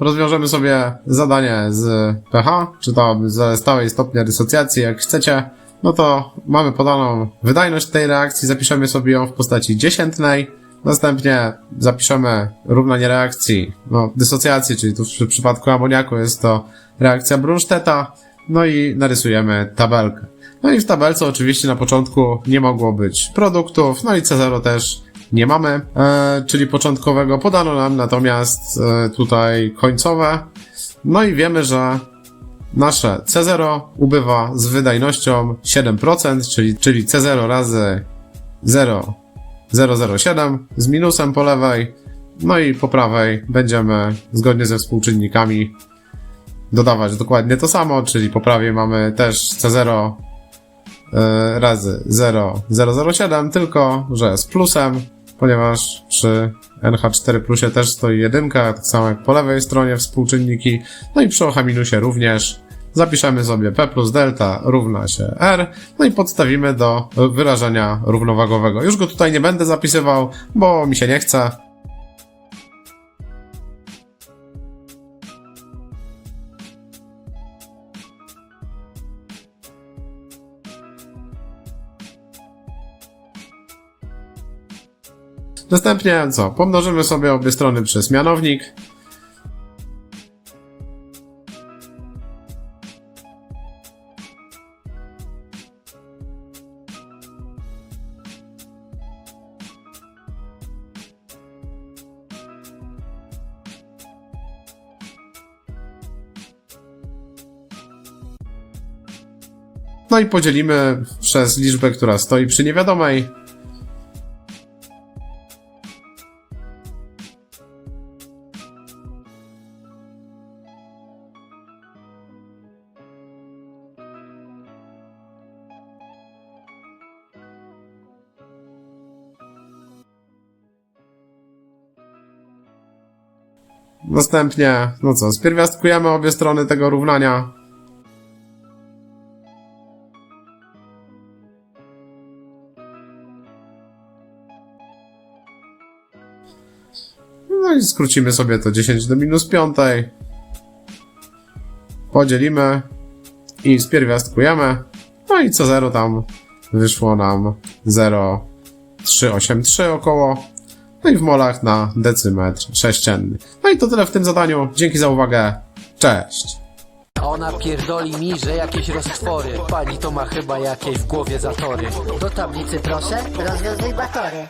Rozwiążemy sobie zadanie z pH, czy tam ze stałej stopnia dysocjacji, jak chcecie. No to mamy podaną wydajność tej reakcji, zapiszemy sobie ją w postaci dziesiętnej. Następnie zapiszemy równanie reakcji, no, dysocjacji, czyli tu w przypadku amoniaku jest to reakcja Brunstedta. No i narysujemy tabelkę. No i w tabelce oczywiście na początku nie mogło być produktów, no i C0 też nie mamy, e, czyli początkowego. Podano nam natomiast e, tutaj końcowe. No i wiemy, że nasze C0 ubywa z wydajnością 7%, czyli, czyli C0 razy 0, 007 z minusem po lewej. No i po prawej będziemy zgodnie ze współczynnikami dodawać dokładnie to samo, czyli po prawej mamy też C0 e, razy 0,007, tylko że z plusem, ponieważ przy NH4 plusie też stoi jedynka, tak samo jak po lewej stronie współczynniki, no i przy OH minusie również. Zapiszemy sobie P plus delta równa się R, no i podstawimy do wyrażenia równowagowego. Już go tutaj nie będę zapisywał, bo mi się nie chce. Następnie co? Pomnożymy sobie obie strony przez mianownik. No i podzielimy przez liczbę, która stoi przy niewiadomej. Następnie, no co, spierwiastkujemy obie strony tego równania. No i skrócimy sobie to 10 do minus 5. Podzielimy i spierwiastkujemy. No i co 0 tam wyszło nam 0,383 około. No i w molach na decymetr sześcienny. No i to tyle w tym zadaniu. Dzięki za uwagę. Cześć! Ona pierdoli mi, że jakieś roztwory Pani to ma chyba jakieś w głowie zatory Do tablicy proszę, rozwiązuj batory.